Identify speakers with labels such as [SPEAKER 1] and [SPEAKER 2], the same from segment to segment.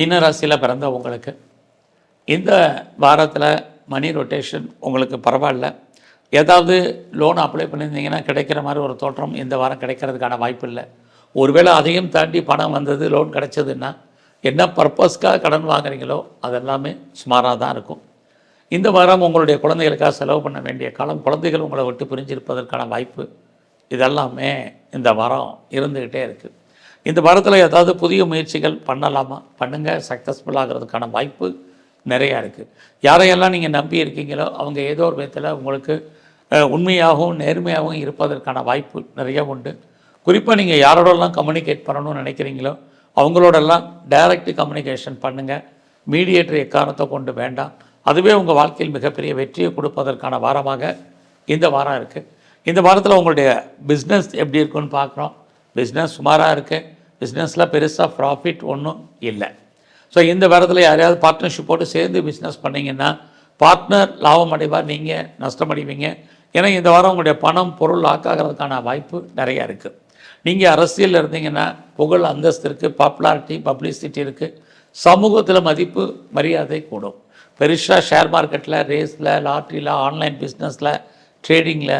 [SPEAKER 1] மீன ராசியில் பிறந்த உங்களுக்கு. இந்த வாரத்தில் மணி ரொட்டேஷன் உங்களுக்கு பரவாயில்ல. ஏதாவது லோன் அப்ளை பண்ணியிருந்தீங்கன்னா கிடைக்கிற மாதிரி ஒரு தோற்றம் இந்த வாரம் கிடைக்கிறதுக்கான வாய்ப்பு இல்லை. ஒருவேளை அதையும் தாண்டி பணம் வந்தது லோன் கிடைச்சதுன்னா என்ன பர்பஸ்க்காக கடன் வாங்குறீங்களோ அதெல்லாமே சுமாராக தான் இருக்கும். இந்த வாரம் உங்களுடைய குழந்தைகளுக்காக செலவு பண்ண வேண்டிய காலம் குழந்தைகள் உங்களை விட்டு பிரிஞ்சிருப்பதற்கான வாய்ப்பு இதெல்லாமே இந்த வாரம் இருந்துக்கிட்டே இருக்குது இந்த வாரத்தில் ஏதாவது புதிய முயற்சிகள் பண்ணலாமா? பண்ணுங்கள் சக்ஸஸ்ஃபுல் ஆகிறதுக்கான வாய்ப்பு நிறையா இருக்குது யாரையெல்லாம் நீங்கள் நம்பி இருக்கீங்களோ அவங்க ஏதோ ஒரு விதத்தில் உங்களுக்கு உண்மையாகவும் நேர்மையாகவும் இருப்பதற்கான வாய்ப்பு நிறைய உண்டு. குறிப்பாக நீங்கள் யாரோடலாம் கம்யூனிகேட் பண்ணணும்னு நினைக்கிறீங்களோ அவங்களோடெல்லாம் டைரக்ட் கம்யூனிகேஷன் பண்ணுங்கள் மீடியேட்டர் எக்காரணத்தை கொண்டு வேண்டாம். அதுவே உங்கள் வாழ்க்கையில் மிகப்பெரிய வெற்றியை கொடுப்பதற்கான வாரமாக இந்த வாரம் இருக்குது இந்த வாரத்தில் உங்களுடைய பிஸ்னஸ் எப்படி இருக்குன்னு பார்க்குறோம். பிஸ்னஸ் சுமாராக இருக்குது பிஸ்னஸில் பெருசாக ப்ராஃபிட் ஒன்றும் இல்லை. ஸோ இந்த வாரத்தில் யாரையாவது பார்ட்னர்ஷிப் போட்டு சேர்ந்து பிஸ்னஸ் பண்ணீங்கன்னா பார்ட்னர் லாபம் அடைவார் நீங்கள் நஷ்டமடைவீங்க. ஏன்னா இந்த வாரம் உங்களுடைய பணம் பொருள் ஆக்காகிறதுக்கான வாய்ப்பு நிறையா இருக்குது நீங்கள் அரசியலில் இருந்தீங்கன்னா புகழ் அந்தஸ்து இருக்குது பாப்புலாரிட்டி பப்ளிசிட்டி இருக்குது சமூகத்தில் மதிப்பு மரியாதை கூடும். பெருசாக ஷேர் மார்க்கெட்டில் ரேஸில் லாட்ரியில் ஆன்லைன் பிஸ்னஸில் ட்ரேடிங்கில்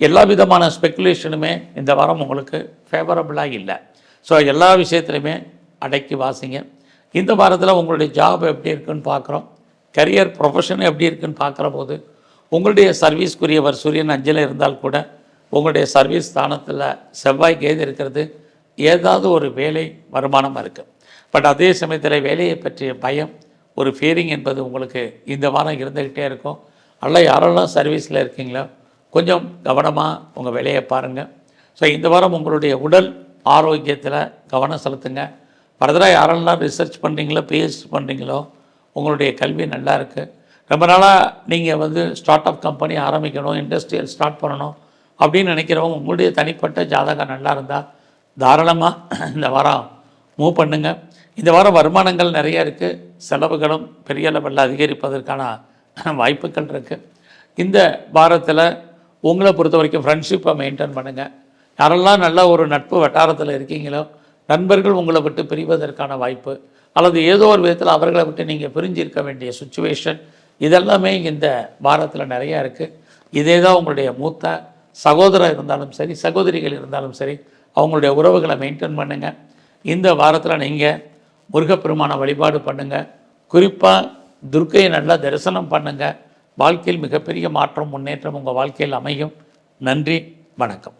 [SPEAKER 1] எல்லா விதமான ஸ்பெக்குலேஷனுமே இந்த வாரம் உங்களுக்கு ஃபேவரபுளாக இல்லை. ஸோ எல்லா விஷயத்துலையுமே அடக்கி வாசிங்க. இந்த வாரத்தில் உங்களுடைய ஜாப் எப்படி இருக்குன்னு பார்க்குறோம். கரியர் ப்ரொஃபஷன் எப்படி இருக்குன்னு பார்க்குற போது உங்களுடைய சர்வீஸ்க்குரியவர் சூரியன் அஞ்சலில் இருந்தால் கூட உங்களுடைய சர்வீஸ் ஸ்தானத்தில் செவ்வாய் கேது இருக்கிறது ஏதாவது ஒரு வேலை வருமானமாக இருக்குது பட் அதே சமயத்தில் வேலையை பற்றிய பயம் ஒரு ஃபீலிங் என்பது உங்களுக்கு இந்த வாரம் இருந்துக்கிட்டே இருக்கும். அல்ல யாரெல்லாம் சர்வீஸில் இருக்கீங்களோ கொஞ்சம் கவனமாக உங்கள் வேலையை பாருங்கள் ஸோ இந்த வாரம் உங்களுடைய உடல் ஆரோக்கியத்தில் கவனம் செலுத்துங்க. ஃபர்தராக யாரெல்லாம் ரிசர்ச் பண்ணுறீங்களோ பிஹெச்டி பண்ணுறீங்களோ உங்களுடைய கல்வி நல்லா இருக்குது ரொம்ப நாளாக நீங்கள் வந்து ஸ்டார்ட் அப் கம்பெனி ஆரம்பிக்கணும் இண்டஸ்ட்ரியல் ஸ்டார்ட் பண்ணணும் அப்படின்னு நினைக்கிறவங்க உங்களுடைய தனிப்பட்ட ஜாதகம் நல்லா இருந்தால் தாராளமாக இந்த வாரம் மூவ் பண்ணுங்க. இந்த வாரம் வருமானங்கள் நிறைய இருக்குது செலவுகளும் பெரிய லெவலில் அதிகரிப்பதற்கான வாய்ப்புகள் இருக்குது இந்த வாரத்தில் உங்களை பொறுத்த வரைக்கும் ஃப்ரெண்ட்ஷிப்பை மெயின்டைன் பண்ணுங்கள் யாரெல்லாம் நல்ல ஒரு நட்பு வட்டாரத்தில் இருக்கீங்களோ நண்பர்கள் உங்களை விட்டு பிரிவதற்கான வாய்ப்பு அல்லது ஏதோ ஒரு விதத்தில் அவர்களை விட்டு நீங்கள் பிரிஞ்சு இருக்க வேண்டிய சுச்சுவேஷன் இதெல்லாமே இந்த வாரத்தில் நிறையா இருக்குது இதே தான் உங்களுடைய மூத்த சகோதரர் இருந்தாலும் சரி சகோதரிகள் இருந்தாலும் சரி அவங்களுடைய உறவுகளை மெயின்டைன் பண்ணுங்கள் இந்த வாரத்தில் நீங்கள் முருகப்பெருமான வழிபாடு பண்ணுங்கள் குறிப்பாக துர்க்கையை நல்லா தரிசனம் பண்ணுங்கள் வாழ்க்கையில் மிகப்பெரிய மாற்றம் முன்னேற்றம் உங்கள் வாழ்க்கையில் அமையும். நன்றி வணக்கம்.